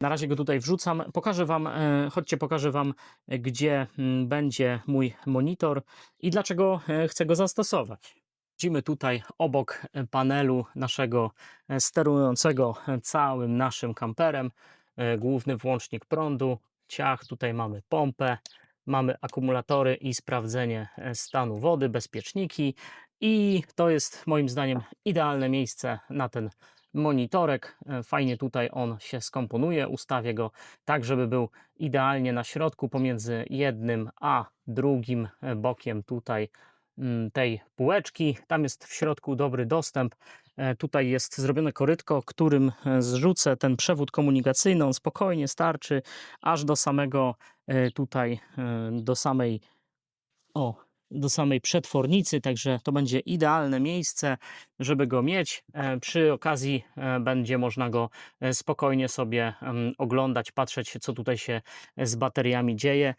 Na razie go tutaj wrzucam. Pokażę Wam, e, chodźcie, pokażę Wam, e, gdzie mm, będzie mój monitor i dlaczego e, chcę go zastosować. Widzimy tutaj obok panelu naszego sterującego całym naszym kamperem główny włącznik prądu, ciach, tutaj mamy pompę, mamy akumulatory i sprawdzenie stanu wody, bezpieczniki i to jest moim zdaniem idealne miejsce na ten monitorek. E, Fajnie tutaj on się skomponuje, ustawię go tak, żeby był idealnie na środku pomiędzy jednym a drugim e, bokiem tutaj mm, tej półeczki. Tam jest w środku dobry dostęp. E, Tutaj jest zrobione korytko, którym zrzucę ten przewód komunikacyjny. On spokojnie starczy aż do samego tutaj, do samej o, do samej przetwornicy, także to będzie idealne miejsce, żeby go mieć. E, Przy okazji e, będzie można go e, spokojnie sobie oglądać, patrzeć, co tutaj się z bateriami dzieje.